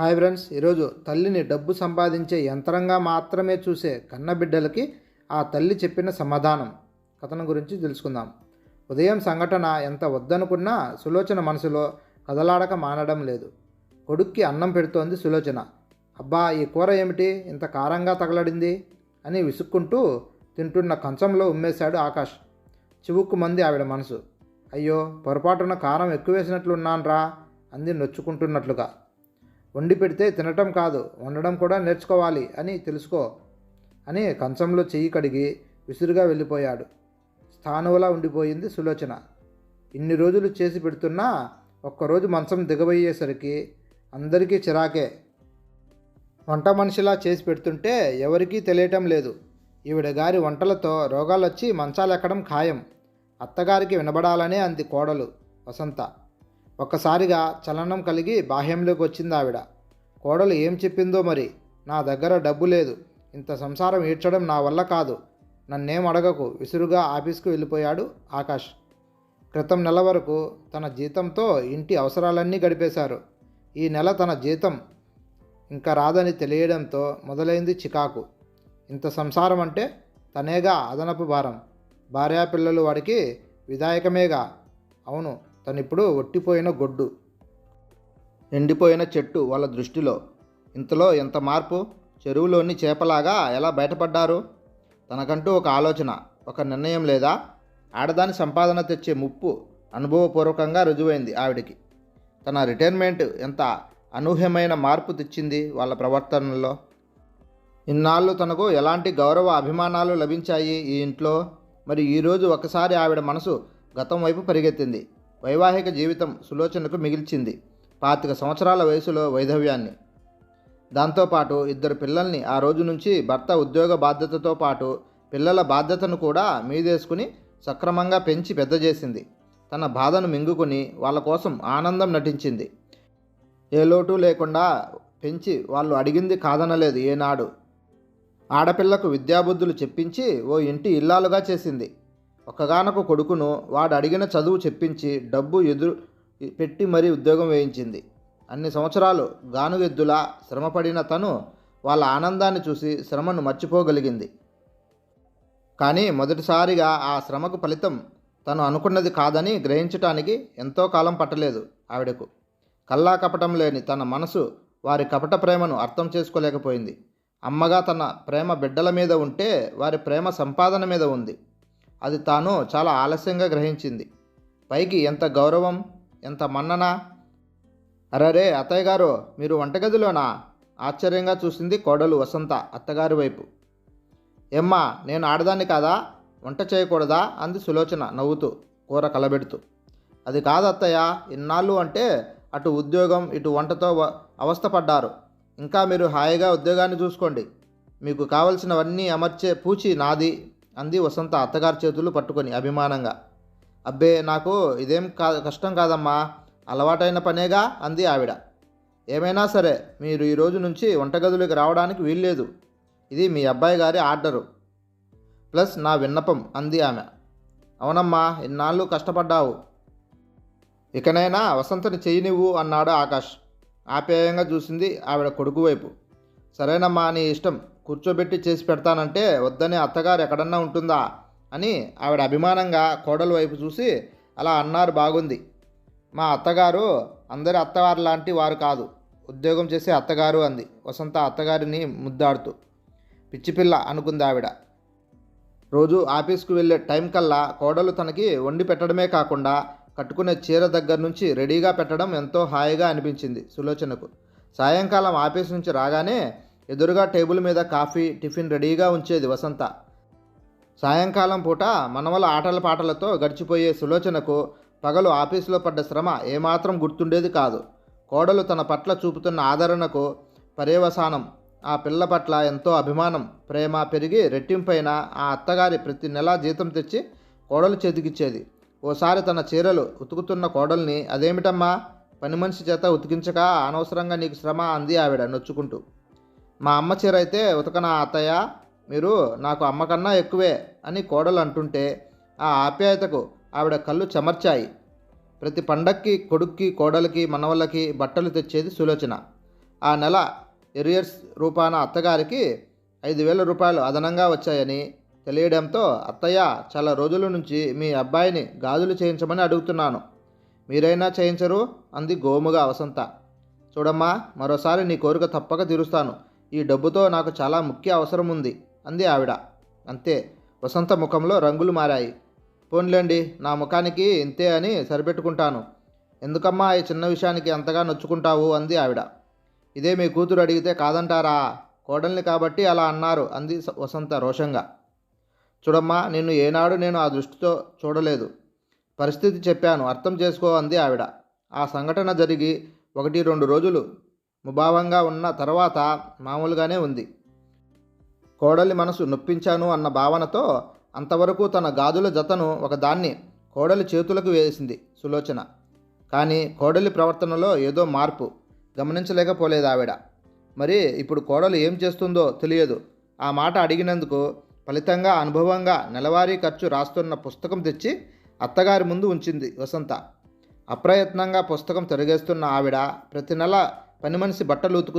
Hi friends ఈరోజు తల్లిని డబ్బు సంపాదించే యంత్రంగా మాత్రమే చూసే కన్నబిడ్డలకి ఆ తల్లి చెప్పిన సమాధానం. కథనం గురించి తెలుసుకుందాం. ఉదయం సంఘటన ఎంత వద్దనుకున్నా సులోచన మనసులో కదలాడక మానడం లేదు. కొడుక్కి అన్నం పెడుతోంది సులోచన. అబ్బా ఈ కూర ఏమిటి? ఇంత కారంగా తగలడింది? అని విసుక్కుంటూ తింటున్న కంచంలో ఉమ్మేశాడు ఆకాష్. చివుక్కు మంది ఆవిడ మనసు. అయ్యో పొరపాటున కారం ఎక్కువేసినట్లున్నాన్రా అంది నొచ్చుకుంటున్నట్లుగా. వండి పెడితే తినటం కాదు వండడం కూడా నేర్చుకోవాలి అని తెలుసుకో అని కంచంలో చెయ్యి కడిగి విసురుగా వెళ్ళిపోయాడు. స్థానువులా ఉండిపోయింది సులోచన. ఇన్ని రోజులు చేసి పెడుతున్నా ఒక్కరోజు మంచం దిగబోయేసరికి అందరికీ చిరాకే. వంట మనిషిలా చేసి పెడుతుంటే ఎవరికీ తెలియటం లేదు. ఈవిడ గారి వంటలతో రోగాలొచ్చి మంచాలెక్కడం ఖాయం. అత్తగారికి వినబడాలనే అంది కోడలు వసంత. ఒక్కసారిగా చలనం కలిగి బాహ్యంలోకి వచ్చింది ఆవిడ. కోడలు ఏం చెప్పిందో మరి? నా దగ్గర డబ్బు లేదు. ఇంత సంసారం ఈడ్చడం నా వల్ల కాదు. నన్నేం అడగకు? విసురుగా ఆఫీస్కు వెళ్ళిపోయాడు ఆకాష్. క్రితం నెల వరకు తన జీతంతో ఇంటి అవసరాలన్నీ గడిపేశారు. ఈ నెల తన జీతం ఇంకా రాదని తెలియడంతో మొదలైంది చికాకు. ఇంత సంసారం అంటే తనేగా అదనపు భారం. భార్యాపిల్లలు వాడికి విధాయకమేగా. అవును తనిప్పుడు ఒట్టిపోయిన గొడ్డు ఎండిపోయిన చెట్టు వాళ్ళ దృష్టిలో. ఇంతలో ఎంత మార్పు? చెరువులోని చేపలాగా ఎలా బయటపడ్డారు? తనకంటూ ఒక ఆలోచన ఒక నిర్ణయం లేదా? ఆడదాని సంపాదన తెచ్చే ముప్పు అనుభవపూర్వకంగా రుజువైంది ఆవిడికి. తన రిటైర్మెంట్ ఎంత అనూహ్యమైన మార్పు తెచ్చింది వాళ్ళ ప్రవర్తనలో? ఇన్నాళ్ళు తనకు ఎలాంటి గౌరవ అభిమానాలు లభించాయి ఈ ఇంట్లో? మరి ఈరోజు ఒకసారి ఆవిడ మనసు గతం వైపు పరిగెత్తింది. వైవాహిక జీవితం సులోచనకు మిగిల్చింది. పాతిక సంవత్సరాల వయసులో వైధవ్యాన్ని. దాంతోపాటు ఇద్దరు పిల్లల్ని ఆ రోజు నుంచి భర్త ఉద్యోగ బాధ్యతతో పాటు పిల్లల బాధ్యతను కూడా మీదేసుకుని సక్రమంగా పెంచి పెద్ద చేసింది. తన బాధను మింగుకుని వాళ్ళ కోసం ఆనందం నటించింది. ఏ లోటు లేకుండా పెంచి వాళ్ళు అడిగింది కాదనలేదు ఏనాడు. ఆడపిల్లకు విద్యాబుద్ధులు చెప్పించి ఓ ఇంటి ఇల్లాలుగా చేసింది. ఒక్కగానొక కొడుకును వాడు అడిగిన చదువు చెప్పించి డబ్బు ఎదురు పెట్టి మరీ ఉద్యోగం వేయించింది. అన్ని సంవత్సరాలు గానుగెద్దులా శ్రమపడిన తను వాళ్ళ ఆనందాన్ని చూసి శ్రమను మర్చిపోగలిగింది. కానీ మొదటిసారిగా ఆ శ్రమకు ఫలితం తను అనుకున్నది కాదని గ్రహించటానికి ఎంతో కాలం పట్టలేదు ఆవిడకు. కల్లా కపటం లేని తన మనసు వారి కపట ప్రేమను అర్థం చేసుకోలేకపోయింది. అమ్మగా తన ప్రేమ బిడ్డల మీద ఉంటే వారి ప్రేమ సంపాదన మీద ఉంది. అది తాను చాలా ఆలస్యంగా గ్రహించింది. పైకి ఎంత గౌరవం ఎంత మన్ననా. అరరే అత్తయ్య గారు మీరు వంటగదిలోనా? ఆశ్చర్యంగా చూసింది కోడలు వసంత అత్తగారి వైపు. ఎమ్మా నేను ఆడదాన్ని కాదా? వంట చేయకూడదా? అంది సులోచన నవ్వుతూ కూర కలబెడుతూ. అది కాదు అత్తయ్య ఇన్నాళ్ళు అంటే అటు ఉద్యోగం ఇటు వంటతో అవస్థపడ్డారు. ఇంకా మీరు హాయిగా ఉద్యోగాన్ని చూసుకోండి. మీకు కావలసినవన్నీ అమర్చే పూచి నాది. అంది వసంత అత్తగారి చేతులు పట్టుకొని అభిమానంగా. అబ్బే నాకు ఇదేం కా కష్టం కాదమ్మా అలవాటైన పనేగా? అంది ఆవిడ. ఏమైనా సరే మీరు ఈ రోజు నుంచి వంటగదిలోకి రావడానికి వీల్లేదు. ఇది మీ అబ్బాయి గారి ఆర్డరు. ప్లస్ నా విన్నపం అంది ఆమె. అవునమ్మా ఇన్నాళ్ళు కష్టపడ్డావు. ఇకనైనా వసంతని చేయనివ్వు అన్నాడు ఆకాష్. ఆప్యాయంగా చూసింది ఆవిడ కొడుకు వైపు. సరేనమ్మా నీ ఇష్టం. కూర్చోబెట్టి చేసి పెడతానంటే వద్దనే అత్తగారు ఎక్కడన్నా ఉంటుందా అని ఆవిడ అభిమానంగా కోడలు వైపు చూసి అలా అన్నారు బాగుంది. మా అత్తగారు అందరి అత్తవారు లాంటి వారు కాదు ఉద్యోగం చేసే అత్తగారు అంది. వసంత అత్తగారిని ముద్దాడుతూ. పిచ్చిపిల్ల అనుకుంది ఆవిడ. రోజు ఆఫీస్కు వెళ్ళే టైం కల్లా కోడలు తనకి వండి పెట్టడమే కాకుండా కట్టుకునే చీర దగ్గర నుంచి రెడీగా పెట్టడం ఎంతో హాయిగా అనిపించింది సులోచనకు. సాయంకాలం ఆఫీస్ నుంచి రాగానే ఎదురుగా టేబుల్ మీద కాఫీ టిఫిన్ రెడీగా ఉంచేది వసంత. సాయంకాలం పూట మనవల ఆటల పాటలతో గడిచిపోయే సులోచనకు పగలు ఆఫీసులో పడ్డ శ్రమ ఏమాత్రం గుర్తుండేది కాదు. కోడలు తన పట్ల చూపుతున్న ఆదరణకు పర్యవసానం ఆ పిల్ల పట్ల ఎంతో అభిమానం ప్రేమ పెరిగి రెట్టింపైన ఆ అత్తగారి ప్రతి నెలా జీతం తెచ్చి కోడలు చేతికిచ్చేది. ఓసారి తన చీరలు ఉతుకుతున్న కోడల్ని అదేమిటమ్మా? పని మనిషి చేత ఉతికించక అనవసరంగా నీకు శ్రమ అంది ఆవిడ నొచ్చుకుంటూ. మా అమ్మ చీర అయితే ఉతకన అత్తయ్య? మీరు నాకు అమ్మకన్నా ఎక్కువే అని కోడలు అంటుంటే ఆ ఆప్యాయతకు ఆవిడ కళ్ళు చెమర్చాయి. ప్రతి పండక్కి కొడుక్కి కోడలికి మనవళ్ళకి బట్టలు తెచ్చేది సులోచన. ఆ నెల ఎరియర్స్ రూపాన అత్తగారికి ఐదు వేల రూపాయలు అదనంగా వచ్చాయని తెలియడంతో అత్తయ్య చాలా రోజుల నుంచి మీ అబ్బాయిని గాజులు చేయించమని అడుగుతున్నాను. మీరైనా చేయించరు? అంది గోముగా వసంత. చూడమ్మా మరోసారి నీ కోరిక తప్పక తీరుస్తాను. ఈ డబ్బుతో నాకు చాలా ముఖ్య అవసరం ఉంది అంది ఆవిడ. అంతే వసంత ముఖంలో రంగులు మారాయి. పోన్లేండి నా ముఖానికి ఇంతే అని సరిపెట్టుకుంటాను. ఎందుకమ్మా ఈ చిన్న విషయానికి అంతగా నొచ్చుకుంటావు అంది ఆవిడ. ఇదే మీ కూతురు అడిగితే కాదంటారా? కోడల్ని కాబట్టి అలా అన్నారు అంది వసంత రోషంగా. చూడమ్మా నిన్ను ఏనాడు నేను ఆ దృష్టితో చూడలేదు. పరిస్థితి చెప్పాను అర్థం చేసుకో అంది ఆవిడ. ఆ సంఘటన జరిగి ఒకటి రెండు రోజులు ముభావంగా ఉన్న తర్వాత మామూలుగానే ఉంది. కోడలి మనసు నొప్పించాను అన్న భావనతో అంతవరకు తన గాజుల జతను ఒకదాన్ని కోడలి చేతులకు వేసింది సులోచన. కానీ కోడలి ప్రవర్తనలో ఏదో మార్పు గమనించలేకపోలేదు ఆవిడ మరి ఇప్పుడు కోడలు ఏం చేస్తుందో తెలియదు. ఆ మాట అడిగినందుకు ఫలితంగా అనుభవంగా నెలవారీ ఖర్చు రాస్తున్న పుస్తకం తెచ్చి అత్తగారి ముందు ఉంచింది వసంత. అప్రయత్నంగా పుస్తకం తిరగేస్తున్న ఆవిడ ప్రతి నెల పని మనిషి బట్టలు ఉతుకు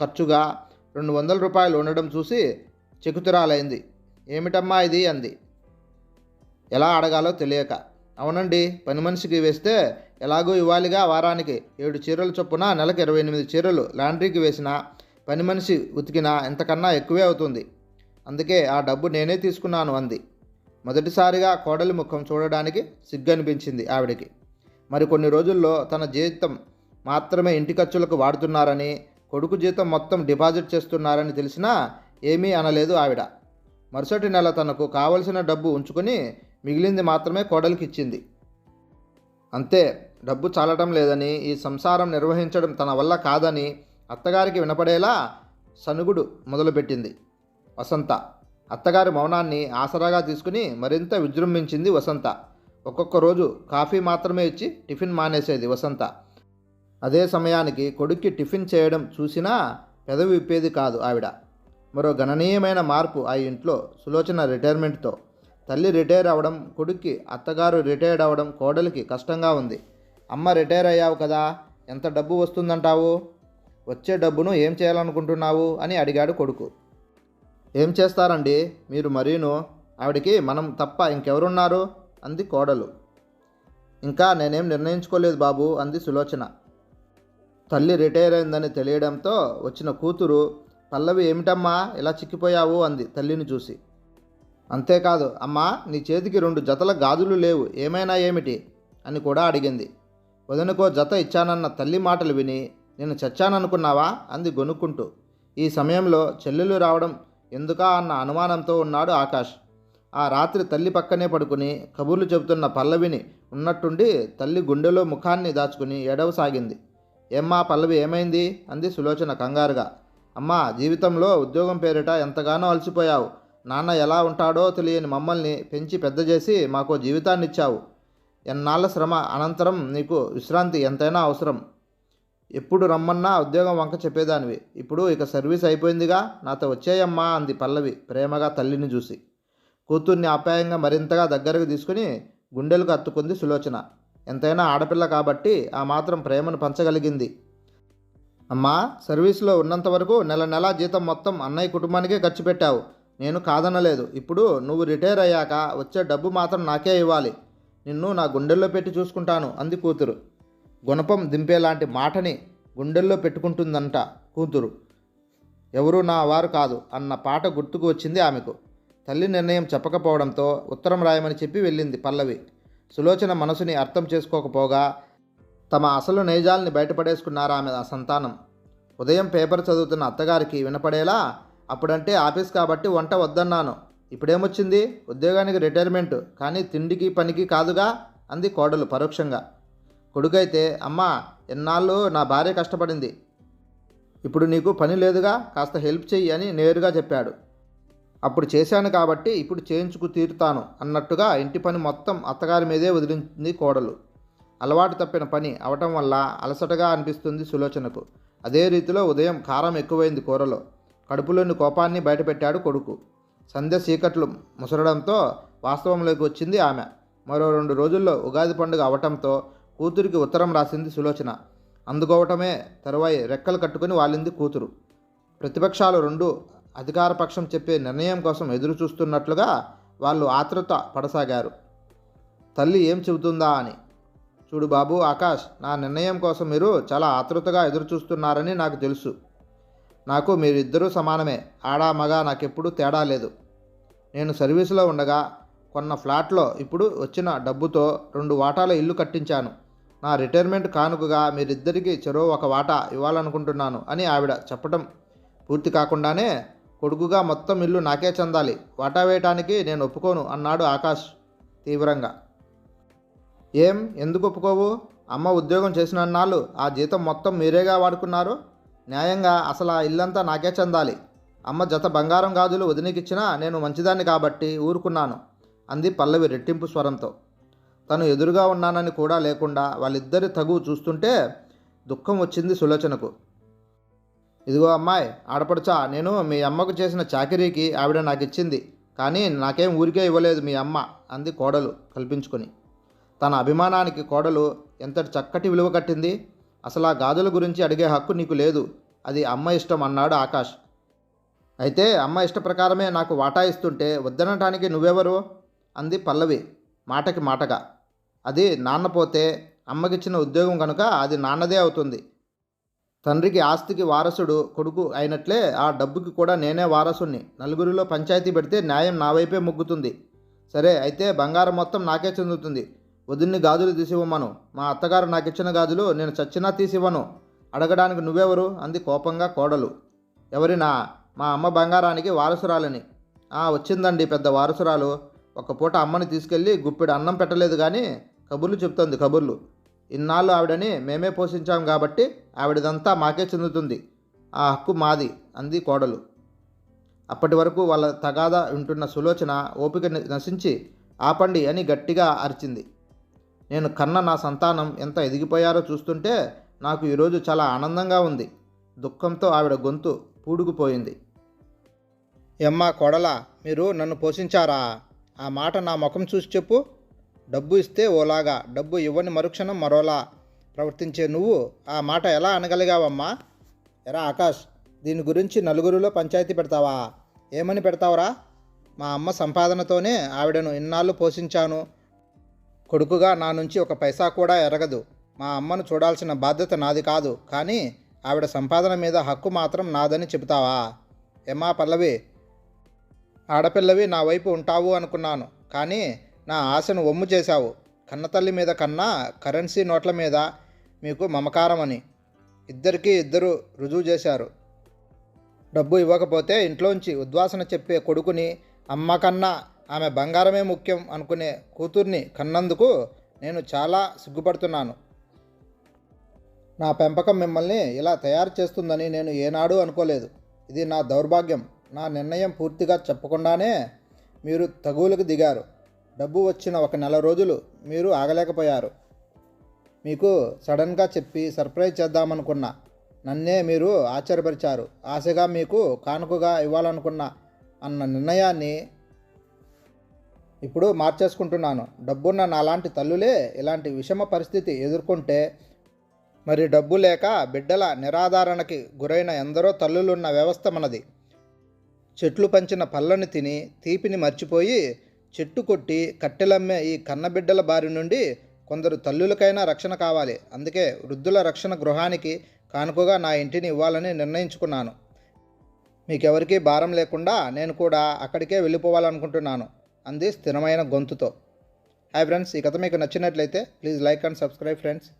ఖర్చుగా రెండు వందల రూపాయలు ఉండడం చూసి చెకుతురాలైంది. ఏమిటమ్మా ఇది? అంది. ఎలా అడగాలో తెలియక. అవునండి పని మనిషికి వేస్తే ఎలాగో ఇవ్వాలిగా వారానికి. ఏడు చీరలు చొప్పున నెలకు ఇరవై ఎనిమిది చీరలు లాండ్రీకి వేసిన పని మనిషి ఉతికినా ఎంతకన్నా ఎక్కువే అవుతుంది. అందుకే ఆ డబ్బు నేనే తీసుకున్నాను అంది. మొదటిసారిగా కోడలి ముఖం చూడడానికి సిగ్గనిపించింది ఆవిడకి. మరి కొన్ని రోజుల్లో తన జీవితం మాత్రమే ఇంటి ఖర్చులకు వాడుతున్నారని కొడుకు జీతం మొత్తం డిపాజిట్ చేస్తున్నారని తెలిసినా ఏమీ అనలేదు ఆవిడ. మరుసటి నెల తనకు కావలసిన డబ్బు ఉంచుకొని మిగిలింది మాత్రమే కోడలికి ఇచ్చింది. అంతే డబ్బు చాలటం లేదని ఈ సంసారం నిర్వహించడం తన వల్ల కాదని అత్తగారికి వినపడేలా సనుగుడు మొదలుపెట్టింది. వసంత అత్తగారి మౌనాన్ని ఆసరాగా తీసుకుని మరింత విజృంభించింది వసంత. ఒక్కొక్క రోజు కాఫీ మాత్రమే ఇచ్చి టిఫిన్ మానేసేది వసంత. అదే సమయానికి కొడుక్కి టిఫిన్ చేయడం చూసినా పెదవి విప్పేది కాదు ఆవిడ. మరో గణనీయమైన మార్పు ఆ ఇంట్లో సులోచన రిటైర్మెంట్తో. తల్లి రిటైర్ అవ్వడం కొడుక్కి అత్తగారు రిటైర్డ్ అవ్వడం కోడలికి కష్టంగా ఉంది. అమ్మ రిటైర్ అయ్యావు కదా ఎంత డబ్బు వస్తుందంటావు? వచ్చే డబ్బును ఏం చేయాలనుకుంటున్నావు అని అడిగాడు కొడుకు. ఏం చేస్తారండి? మీరు మరీను ఆవిడికి మనం తప్ప ఇంకెవరున్నారు? అంది కోడలు. ఇంకా నేనేం నిర్ణయించుకోలేదు బాబు అంది సులోచన. తల్లి రిటైర్ అయిందని తెలియడంతో వచ్చిన కూతురు పల్లవి ఏమిటమ్మా? ఇలా చిక్కిపోయావు అంది తల్లిని చూసి. అంతేకాదు అమ్మా నీ చేతికి రెండు జతల గాజులు లేవు ఏమైనా ఏమిటి? అని కూడా అడిగింది. వదనుకో జత ఇచ్చానన్న తల్లి మాటలు విని నేను చచ్చాననుకున్నావా? అంది గొనుక్కుంటూ. ఈ సమయంలో చెల్లెలు రావడం ఎందుకా అన్న అనుమానంతో ఉన్నాడు ఆకాష్. ఆ రాత్రి తల్లి పక్కనే పడుకుని కబుర్లు చెబుతున్న పల్లవిని ఉన్నట్టుండి తల్లి గుండెలో ముఖాన్ని దాచుకుని ఎడవసాగింది ఏమ్మా పల్లవి ఏమైంది? అంది సులోచన కంగారుగా. అమ్మా జీవితంలో ఉద్యోగం పేరిట ఎంతగానో అలసిపోయావు. నాన్న ఎలా ఉంటాడో తెలియని మమ్మల్ని పెంచి పెద్ద చేసి మాకు జీవితాన్ని ఇచ్చావు ఎన్నాళ్ళ శ్రమ అనంతరం నీకు విశ్రాంతి ఎంతైనా అవసరం. ఎప్పుడు రమ్మన్నా ఉద్యోగం వంక చెప్పేదానివి. ఇప్పుడు ఇక సర్వీస్ అయిపోయిందిగా నాతో వచ్చేయమ్మా అంది పల్లవి ప్రేమగా తల్లిని చూసి. కూతుర్ని ఆప్యాయంగా మరింతగా దగ్గరకు తీసుకుని గుండెలకు అత్తుకుంది సులోచన. ఎంతైనా ఆడపిల్ల కాబట్టి ఆ మాత్రం ప్రేమను పంచగలిగింది. అమ్మా సర్వీస్లో ఉన్నంత వరకు నెల నెలా జీతం మొత్తం అన్నయ్య కుటుంబానికే ఖర్చు పెట్టావు. నేను కాదనలేదు. ఇప్పుడు నువ్వు రిటైర్ అయ్యాక వచ్చే డబ్బు మాత్రం నాకే ఇవ్వాలి. నిన్ను నా గుండెల్లో పెట్టి చూసుకుంటాను అంది కూతురు. గుణపం దింపేలాంటి మాటని గుండెల్లో పెట్టుకుంటుందంట కూతురు. ఎవరు నా వారు కాదు అన్న పాట గుర్తుకు వచ్చింది ఆమెకు. తల్లి నిర్ణయం చెప్పకపోవడంతో ఉత్తరం రాయమని చెప్పి వెళ్ళింది పల్లవి. సులోచన మనసుని అర్థం చేసుకోకపోగా తమ అసలు నైజాల్ని బయటపడేసుకున్నారు ఆమె సంతానం. ఉదయం పేపర్ చదువుతున్న అత్తగారికి వినపడేలా అప్పుడంటే ఆఫీస్ కాబట్టి వంట వద్దన్నాను. ఇప్పుడేమొచ్చింది? ఉద్యోగానికి రిటైర్మెంట్ కానీ తిండికి పనికి కాదుగా? అంది కోడలు పరోక్షంగా. కొడుకైతే అమ్మా ఎన్నాళ్ళు నా భార్య కష్టపడింది. ఇప్పుడు నీకు పని లేదుగా? కాస్త హెల్ప్ చెయ్యి అని నేరుగా చెప్పాడు. అప్పుడు చేశాను కాబట్టి ఇప్పుడు చేయించుకు తీరుతాను అన్నట్టుగా ఇంటి పని మొత్తం అత్తగారి మీదే వదిలింది కోడలు. అలవాటు తప్పిన పని అవటం వల్ల అలసటగా అనిపిస్తుంది సులోచనకు. అదే రీతిలో ఉదయం కారం ఎక్కువైంది కూరలో. కడుపులోని కోపాన్ని బయటపెట్టాడు కొడుకు. సంధ్య చీకట్లు ముసరడంతో వాస్తవంలోకి వచ్చింది ఆమె. మరో రెండు రోజుల్లో ఉగాది పండుగ అవటంతో కూతురికి ఉత్తరం రాసింది సులోచన. అందుకోవటమే తరువాయి రెక్కలు కట్టుకుని వాలింది కూతురు. ప్రతిపక్షాలు రెండు అధికారపక్షం చెప్పే నిర్ణయం కోసం ఎదురు చూస్తున్నట్లుగా వాళ్ళు ఆతృత పడసాగారు. తల్లి ఏం చెబుతుందా అని. చూడు బాబు ఆకాష్ నా నిర్ణయం కోసం మీరు చాలా ఆతృతగా ఎదురు చూస్తున్నారని నాకు తెలుసు. నాకు మీరిద్దరూ సమానమే. ఆడా మగ నాకెప్పుడు తేడా లేదు. నేను సర్వీసులో ఉండగా కొన్న ఫ్లాట్లో ఇప్పుడు వచ్చిన డబ్బుతో రెండు వాటాల ఇల్లు కట్టించాను. నా రిటైర్మెంట్ కానుకగా మీరిద్దరికీ చెరో ఒక వాటా ఇవ్వాలనుకుంటున్నాను అని ఆవిడ చెప్పడం పూర్తి కాకుండానే కొడుకుగా మొత్తం ఇల్లు నాకే చెందాలి. వాటా వేయటానికి నేను ఒప్పుకోను అన్నాడు ఆకాష్ తీవ్రంగా. ఏం? ఎందుకు ఒప్పుకోవు? అమ్మ ఉద్యోగం చేసిన నాళ్ళు ఆ జీతం మొత్తం మీరేగా వాడుకున్నారు? న్యాయంగా అసలు ఆ ఇల్లంతా నాకే చెందాలి. అమ్మ జత బంగారం గాజులు వదినకిచ్చినా నేను మంచిదాన్ని కాబట్టి ఊరుకున్నాను అంది పల్లవి రెట్టింపు స్వరంతో. తను ఎదురుగా ఉన్నానని కూడా లేకుండా వాళ్ళిద్దరి తగు చూస్తుంటే దుఃఖం వచ్చింది సులోచనకు. ఇదిగో అమ్మాయి ఆడపడుచా నేను మీ అమ్మకు చేసిన చాకరీకి ఆవిడ నాకు ఇచ్చింది కానీ నాకేం ఊరికే ఇవ్వలేదు మీ అమ్మ అంది కోడలు కల్పించుకొని. తన అభిమానానికి కోడలు ఎంతటి చక్కటి విలువ కట్టింది? అసలు ఆ గాజుల గురించి అడిగే హక్కు నీకు లేదు అది అమ్మ ఇష్టం అన్నాడు ఆకాష్. అయితే అమ్మ ఇష్ట ప్రకారమే నాకు వాటా ఇస్తుంటే వద్దనటానికి నువ్వెవరు? అంది పల్లవి మాటకి మాటగా. అది నాన్న పోతే అమ్మకిచ్చిన ఉద్యోగం కనుక అది నాన్నదే అవుతుంది. తండ్రికి ఆస్తికి వారసుడు కొడుకు అయినట్లే ఆ డబ్బుకి కూడా నేనే వారసుణ్ణి. నలుగురిలో పంచాయతీ పెడితే న్యాయం నా వైపే మొగ్గుతుంది. సరే అయితే బంగారం మొత్తం నాకే చెందుతుంది. వదిన్ని గాజులు తీసివ్వమను. మా అత్తగారు నాకు ఇచ్చిన గాజులు నేను చచ్చినా తీసివ్వను. అడగడానికి నువ్వెవరు? అంది కోపంగా కోడలు. ఎవరినా? మా అమ్మ బంగారానికి వారసురాలని. ఆ వచ్చిందండి పెద్ద వారసురాలు. ఒక పూట అమ్మని తీసుకెళ్ళి గుప్పెడు అన్నం పెట్టలేదు కానీ కబుర్లు చెప్తుంది కబుర్లు. ఇన్నాళ్ళు ఆవిడని మేమే పోషించాం కాబట్టి ఆవిడదంతా మాకే చెందుతుంది. ఆ హక్కు మాది అంది కోడలు. అప్పటి వరకు వాళ్ళ తగాదా వింటున్న సులోచన ఓపిక నశించి ఆపండి అని గట్టిగా అరిచింది. నేను కన్న నా సంతానం ఎంత ఎదిగిపోయారో చూస్తుంటే నాకు ఈరోజు చాలా ఆనందంగా ఉంది. దుఃఖంతో ఆవిడ గొంతు పూడుకుపోయింది. ఎమ్మా కొడల మీరు నన్ను పోషించారా? ఆ మాట నా ముఖం చూసి చెప్పు. డబ్బు ఇస్తే ఓలాగా డబ్బు ఇవ్వని మరుక్షణం మరోలా. ప్రవర్తించే నువ్వు ఆ మాట ఎలా అనగలిగావమ్మా? ఎరా ఆకాష్ దీని గురించి నలుగురిలో పంచాయతీ పెడతావా? ఏమని పెడతావురా? మా అమ్మ సంపాదనతోనే ఆవిడను ఇన్నాళ్ళు పోషించాను. కొడుకుగా నా నుంచి ఒక పైసా కూడా ఎరగదు. మా అమ్మను చూడాల్సిన బాధ్యత నాది కాదు. కానీ ఆవిడ సంపాదన మీద హక్కు మాత్రం నాదని చెబుతావా? ఏమా పల్లవి ఆడపిల్లవి నా వైపు ఉంటావు అనుకున్నాను. కానీ నా ఆశను ఒమ్ము చేశావు. కన్నతల్లి మీద కన్నా కరెన్సీ నోట్ల మీద మీకు మమకారం అని ఇద్దరికీ ఇద్దరు రుజువు చేశారు. డబ్బు ఇవ్వకపోతే ఇంట్లోంచి ఉద్వాసన చెప్పే కొడుకుని అమ్మ కన్నా ఆమె బంగారమే ముఖ్యం అనుకునే కూతుర్ని కన్నందుకు నేను చాలా సిగ్గుపడుతున్నాను. నా పెంపకం మిమ్మల్ని ఇలా తయారు చేస్తుందని నేను ఏనాడూ అనుకోలేదు. ఇది నా దౌర్భాగ్యం. నా నిర్ణయం పూర్తిగా చెప్పకుండానే మీరు తగువులకు దిగారు. డబ్బు వచ్చిన ఒక నెల రోజులు మీరు ఆగలేకపోయారు. మీకు సడన్గా చెప్పి సర్ప్రైజ్ చేద్దామనుకున్నా నన్నే మీరు ఆశ్చర్యపరిచారు. ఆశగా మీకు కానుకగా ఇవ్వాలనుకున్నా అన్న నిర్ణయాన్ని ఇప్పుడు మార్చేసుకుంటున్నాను. డబ్బున్న నాలాంటి తల్లులే ఇలాంటి విషమ పరిస్థితి ఎదుర్కొంటే మరి డబ్బు లేక బిడ్డల నిరాధారణకి గురైన ఎందరో తల్లులున్న వ్యవస్థ మనది. చెట్లు పంచిన పళ్ళని తిని తీపిని మర్చిపోయి చెట్టు కొట్టి కట్టెలమ్మే ఈ కన్నబిడ్డల బారి నుండి కొందరు తల్లులకైనా రక్షణ కావాలి. అందుకే వృద్ధుల రక్షణ గృహానికి కానుకగా నా ఇంటిని ఇవ్వాలని నిర్ణయించుకున్నాను. మీకెవరికీ భారం లేకుండా నేను కూడా అక్కడికే వెళ్ళిపోవాలనుకుంటున్నాను అంది స్థిరమైన గొంతుతో. హాయ్ ఫ్రెండ్స్ ఈ కథ మీకు నచ్చినట్లయితే please like and subscribe friends.